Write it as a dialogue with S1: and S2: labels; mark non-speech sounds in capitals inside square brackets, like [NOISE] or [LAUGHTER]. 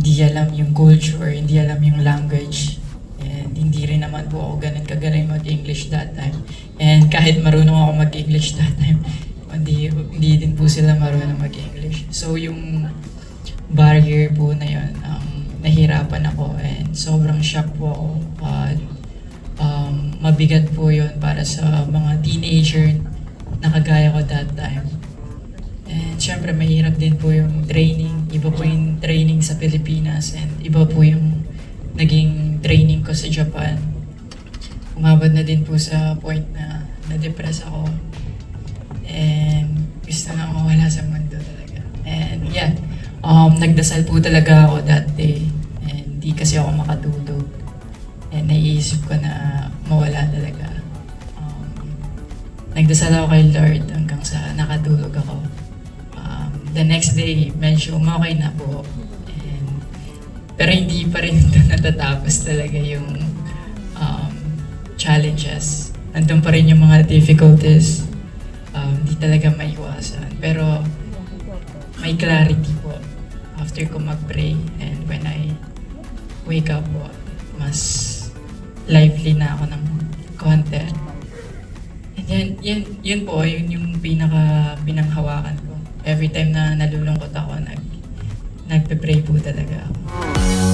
S1: hindi alam yung culture, hindi alam yung language. And hindi rin naman po ako ganun kagaling mag-English that time. And kahit marunong ako mag-English that time, hindi, hindi din po sila marunong mag-English. So yung barrier po na yun, um, nahirapan ako and sobrang shock po ako. Uh, um, mabigat po yun para sa mga teenager na kagaya ko that time. And syempre mahirap din po yung training, iba po sa Pilipinas and iba po yung naging training ko sa Japan. Umabot na din po sa point na na-depress ako. And gusto na mawala sa mundo talaga. And yeah, um, nagdasal po talaga ako that day. And di kasi ako makatulog. And naiisip ko na mawala talaga. Um, nagdasal ako kay Lord hanggang sa nakatulog ako. Um, the next day, medyo okay na po. Pero hindi pa rin [LAUGHS] natatapos talaga yung um, challenges. Nandun pa rin yung mga difficulties. Um, Hindi talaga maiwasan. Pero may clarity po after ko mag-pray and when I wake up po, mas lively na ako ng konti. And yan, yan, yun po, yun yung pinaka pinanghawakan ko. Every time na nalulungkot ako, nag, nagpe-pray po talaga ako.